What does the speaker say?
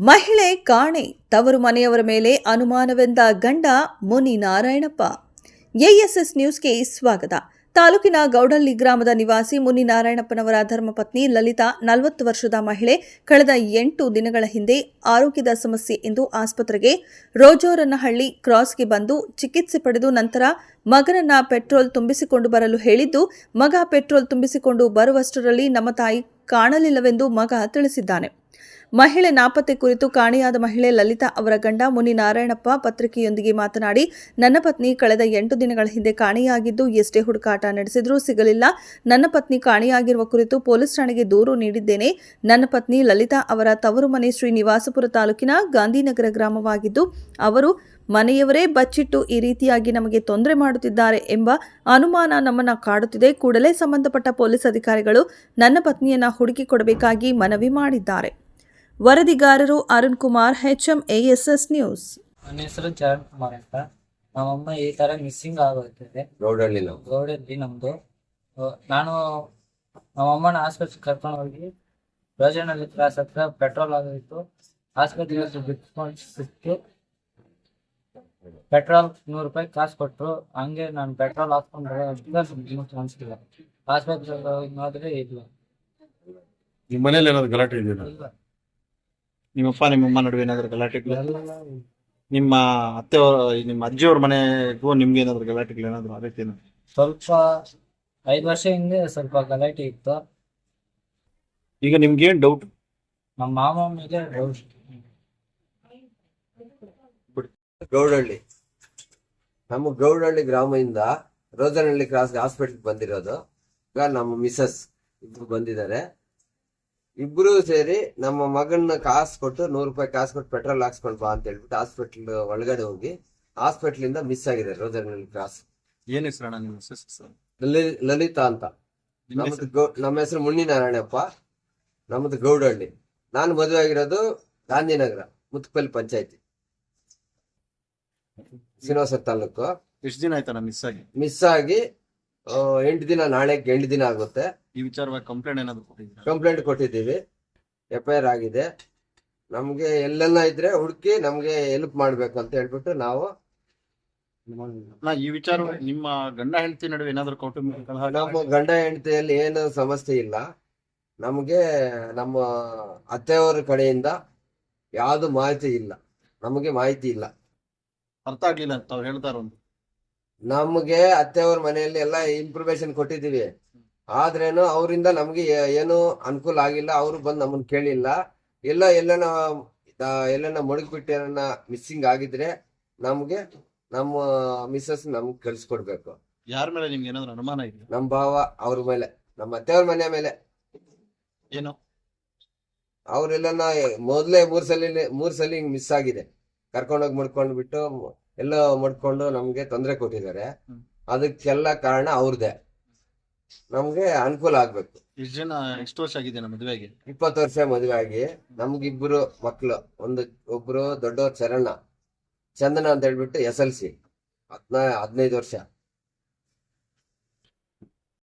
ಮಹಿಳೆ ಕಾಣೆ, ತವರು ಮನೆಯವರ ಮೇಲೆ ಅನುಮಾನವೆಂದ ಗಂಡ ಮುನಿ ನಾರಾಯಣಪ್ಪ ಎಎಸ್ಎಸ್ ನ್ಯೂಸ್ಗೆ ಸ್ವಾಗತ. ತಾಲೂಕಿನ ಗೌಡಳ್ಳಿ ಗ್ರಾಮದ ನಿವಾಸಿ ಮುನಿ ನಾರಾಯಣಪ್ಪನವರ ಧರ್ಮಪತ್ನಿ ಲಲಿತಾ, ನಲವತ್ತು ವರ್ಷದ ಮಹಿಳೆ, ಕಳೆದ ಎಂಟು ದಿನಗಳ ಹಿಂದೆ ಆರೋಗ್ಯದ ಸಮಸ್ಯೆ ಎಂದು ಆಸ್ಪತ್ರೆಗೆ ರೋಜೋರನಹಳ್ಳಿ ಕ್ರಾಸ್ಗೆ ಬಂದು ಚಿಕಿತ್ಸೆ ಪಡೆದು ನಂತರ ಮಗನನ್ನ ಪೆಟ್ರೋಲ್ ತುಂಬಿಸಿಕೊಂಡು ಬರಲು ಹೇಳಿದ್ದು, ಮಗ ಪೆಟ್ರೋಲ್ ತುಂಬಿಸಿಕೊಂಡು ಬರುವಷ್ಟರಲ್ಲಿ ನಮ್ಮ ತಾಯಿ ಕಾಣಲಿಲ್ಲವೆಂದು ಮಗ ತಿಳಿಸಿದ್ದಾನೆ. ಮಹಿಳೆ ನಾಪತ್ತೆ ಕುರಿತು ಕಾಣೆಯಾದ ಮಹಿಳೆ ಲಲಿತಾ ಅವರ ಗಂಡ ಮುನಿ ನಾರಾಯಣಪ್ಪ ಪತ್ರಿಕೆಯೊಂದಿಗೆ ಮಾತನಾಡಿ, ನನ್ನ ಪತ್ನಿ ಕಳೆದ ಎಂಟು ದಿನಗಳ ಹಿಂದೆ ಕಾಣೆಯಾಗಿದ್ದು ಎಷ್ಟೇ ಹುಡುಕಾಟ ನಡೆಸಿದರೂ ಸಿಗಲಿಲ್ಲ. ನನ್ನ ಪತ್ನಿ ಕಾಣೆಯಾಗಿರುವ ಕುರಿತು ಪೊಲೀಸ್ ಠಾಣೆಗೆ ದೂರು ನೀಡಿದ್ದೇನೆ. ನನ್ನ ಪತ್ನಿ ಲಲಿತಾ ಅವರ ತವರು ಮನೆ ಶ್ರೀನಿವಾಸಪುರ ತಾಲೂಕಿನ ಗಾಂಧಿನಗರ ಗ್ರಾಮವಾಗಿದ್ದು, ಅವರು ಮನೆಯವರೇ ಬಚ್ಚಿಟ್ಟು ಈ ರೀತಿಯಾಗಿ ನಮಗೆ ತೊಂದರೆ ಮಾಡುತ್ತಿದ್ದಾರೆ ಎಂಬ ಅನುಮಾನ ನಮ್ಮನ್ನು ಕಾಡುತ್ತಿದೆ. ಕೂಡಲೇ ಸಂಬಂಧಪಟ್ಟ ಪೊಲೀಸ್ ಅಧಿಕಾರಿಗಳು ನನ್ನ ಪತ್ನಿಯನ್ನು ಹುಡುಕಿಕೊಡಬೇಕಾಗಿ ಮನವಿ ಮಾಡಿದ್ದಾರೆ. ವರದಿಗಾರರು ಅರುಣ್ ಕುಮಾರ್ ಎಸ್ ನ್ಯೂಸ್. ನನ್ನ ಹೆಸರು ಚರಣ್ ಕುಮಾರ್ ಅಂತ. ನಮ್ಮಮ್ಮ ಈ ತರ ಮಿಸ್ಸಿಂಗ್ ಆಗುತ್ತಿದೆ ರೋಡಲ್ಲಿ ನಾವು. ರೋಡಲ್ಲಿ ನಮ್ದು. ಅಹ್ ನಾನು ನಮ್ಮಮ್ಮನ ಆಸ್ಪತ್ರೆ ಕರ್ಕೊಂಡು ಹೋಗಿ ರೋಜನಲ್ಲಿ ಕ್ಲಾಸ್ ಹತ್ರ ಪೆಟ್ರೋಲ್ ಆಗಿತ್ತು ಆಸ್ಪತ್ರೆಗೆ ಬಿಟ್ಕೊಂಡು ಸಿಕ್ತು ಪೆಟ್ರೋಲ್ ನೂರು ರೂಪಾಯಿ ಕಾಸು ಕೊಟ್ರು ಹಂಗೆ ನಾನು ಪೆಟ್ರೋಲ್ ಹಾಕ್ಕೊಂಡು ಬರೋದು ಅನ್ಸಿಲ್ಲ ಆಸ್ಪತ್ರೆಗೆ ಹೋಗಿ ನೋಡಿದ್ರೆ ಇಲ್ಲ. ನಿಮ್ಮ ಮನೇಲಿ ಏನಾದ್ರು ಗಲಾಟೆ ಇದೆಯಾ? ಇಲ್ಲ. ನಿಮ್ಮಪ್ಪ ನಿಮ್ಮಮ್ಮ ನಡುವೆ ಏನಾದ್ರು ಗಲಾಟೆಗಳು? ಎಲ್ಲ ನಿಮ್ಮ ಅತ್ತೆ ನಿಮ್ಮ ಅಜ್ಜಿಯವ್ರ ಮನೆಗೂ ನಿಮ್ಗೆ ಏನಾದ್ರು ಗಲಾಟೆಗಳು ಏನಾದ್ರು ಆ ರೀತಿ ಏನಾದ್ರು? ಸ್ವಲ್ಪ ಐದು ವರ್ಷ ಹಿಂದೆ ಸ್ವಲ್ಪ ಗಲಾಟೆ ಇತ್ತು. ಈಗ ನಿಮ್ಗೆ ಏನ್ ಡೌಟ್ ನಮ್ಮ ಮಾಮ ಮೇಲೆ ಡೌಟ್ ಗೌಡಹಳ್ಳಿ ನಮ್ಮ ಗೌಡಹಳ್ಳಿ ಗ್ರಾಮದಿಂದ ರೋಜನಹಳ್ಳಿ ಕ್ರಾಸ್ ಹಾಸ್ಪಿಟಲ್ ಬಂದಿರೋದು. ಈಗ ನಮ್ಮ ಮಿಸಸ್ ಇಬ್ರು ಬಂದಿದ್ದಾರೆ. ಇಬ್ರು ಸೇರಿ ನಮ್ಮ ಮಗನ ಕಾಸು ಕೊಟ್ಟು ನೂರು ರೂಪಾಯಿ ಕಾಸು ಕೊಟ್ಟು ಪೆಟ್ರೋಲ್ ಹಾಕ್ಸ್ಕೊಂಡ್ ಬಾ ಅಂತ ಹೇಳ್ಬಿಟ್ಟು ಹಾಸ್ಪಿಟ್ಲ್ ಒಳಗಡೆ ಹೋಗಿ ಹಾಸ್ಪಿಟ್ಲ್ ಇಂದ ಮಿಸ್ ಆಗಿದೆ ರೋಜನಹಳ್ಳಿ ಕ್ರಾಸ್. ಏನ್ ಹೆಸರು ಅಣ್ಣ ನಿಮ್ಮ ಮಿಸ್ಸಸ್ ಹೆಸರು? ಲಲಿ- ಲಲಿತಾ ಅಂತ. ನಿಮ್ಮ ನಮ್ದು ಗೌ ನಮ್ಮ ಹೆಸರು ಮುನ್ನಿ ನಾರಾಯಣಪ್ಪ ನಮ್ದು ಗೌಡಹಳ್ಳಿ. ನಾನು ಮದುವೆ ಆಗಿರೋದು ಗಾಂಧಿನಗರ ಮುತ್ಕಲ್ ಪಂಚಾಯತಿ. ಶ್ರೀನಿವಾಸ ತಾಲೂಕು. ಎಷ್ಟು ದಿನ ಆಯ್ತಾ ಮಿಸ್ ಆಗಿ? ಮಿಸ್ ಆಗಿ ಆ, ಎಂಟು ದಿನ ನಾಳೆ ಎಂಟು ದಿನ ಆಗುತ್ತೆ. ಈ ವಿಚಾರವಾಗಿ ಕಂಪ್ಲೇಂಟ್ ಏನಾದ್ರು ಕೊಟ್ಟಿದ್ದೀರಾ? ಕಂಪ್ಲೇಂಟ್ ಕೊಟ್ಟಿದ್ದೀವಿ. ಎಫ್ ಐ ಆರ್ ಆಗಿದೆ. ನಮಗೆ ಎಲ್ಲೆಲ್ಲ ಇದ್ರೆ ಹುಡುಕಿ ನಮಗೆ ಹೆಲ್ಪ್ ಮಾಡಬೇಕು ಅಂತ ಹೇಳ್ಬಿಟ್ಟು ನಾವು ಅಣ್ಣ, ಈ ವಿಚಾರ ನಿಮ್ಮ ಗಂಡ ಹೆಂಡತಿ ನಡುವೆ ಏನಾದ್ರು ಕೌಟುಂಬಿಕ ಕಲಹ? ನಮ್ಮ ಗಂಡ ಹೆಂಡತಿಯಲ್ಲಿ ಏನು ಸಮಸ್ಯೆ ಇಲ್ಲ. ನಮಗೆ ನಮ್ಮ ಅತ್ತೆಯವರ ಕಡೆಯಿಂದ ಯಾವುದು ಮಾಹಿತಿ ಇಲ್ಲ. ನಮಗೆ ಮಾಹಿತಿ ಇಲ್ಲ. ಅರ್ಥ ಆಗ್ಲಿಲ್ಲ ಅಂತ ಹೇಳ್ತಾರ ಒಂದು ನಮಗೆ ಅತ್ತೆಯವ್ರ ಮನೆಯಲ್ಲಿ ಎಲ್ಲ ಇನ್ಫಾರ್ಮೇಶನ್ ಕೊಟ್ಟಿದ್ದೀವಿ. ಆದ್ರೇನು ಅವರಿಂದ ನಮ್ಗೆ ಏನು ಅನುಕೂಲ ಆಗಿಲ್ಲ ಅವರು ಬಂದು ನಮ್ಮನ್ನ ಕೇಳಿಲ್ಲ. ಎಲ್ಲ ಎಲ್ಲನ ಎಲ್ಲನ ಏನನ್ನ ಮಿಸ್ಸಿಂಗ್ ಆಗಿದ್ರೆ ನಮ್ಗೆ ನಮ್ಮ ಮಿಸ್ಸಸ್ ನಮ್ಗೆ ಕಳ್ಸಿಕೊಡ್ಬೇಕು. ಯಾರ ಮೇಲೆ ನಿಮ್ಗೆ ಏನಾದ್ರು ಅನುಮಾನ ಇದೆ ನಮ್ಮ ಭಾವ ಅವ್ರ ಮೇಲೆ ನಮ್ಮ ಅತ್ತೆಯವ್ರ ಮನೆ ಮೇಲೆ. ಏನು? ಅವ್ರೆಲ್ಲನ ಮೊದ್ಲೇ ಮೂರ್ ಸಲ ಮೂರ್ ಸಲ ಹಿಂಗ್ ಮಿಸ್ ಆಗಿದೆ. ಕರ್ಕೊಂಡೋಗಿ ಮುಡ್ಕೊಂಡು ಬಿಟ್ಟು ಎಲ್ಲ ಮುಡ್ಕೊಂಡು ನಮ್ಗೆ ತೊಂದರೆ ಕೊಟ್ಟಿದ್ದಾರೆ. ಅದಕ್ಕೆಲ್ಲ ಕಾರಣ ಅವ್ರದೇ. ನಮ್ಗೆ ಅನುಕೂಲ ಆಗ್ಬೇಕು. ಇಷ್ಟು ಜನ ಎಷ್ಟು ವರ್ಷ ಆಗಿದೆ ನಮ್ಮ ಮದುವೆಗೆ? ಇಪ್ಪತ್ತು ವರ್ಷ ಮದುವೆ ಆಗಿ ನಮ್ಗಿಬ್ರು ಮಕ್ಳು ಒಂದು ಒಬ್ರು ದೊಡ್ಡವ್ರ ಚರಣ ಚಂದನ ಅಂತ ಹೇಳ್ಬಿಟ್ಟು ಎಸ್ ಎಲ್ ಸಿ. ಹದ್ನಾ ಹದಿನೈದು ವರ್ಷ.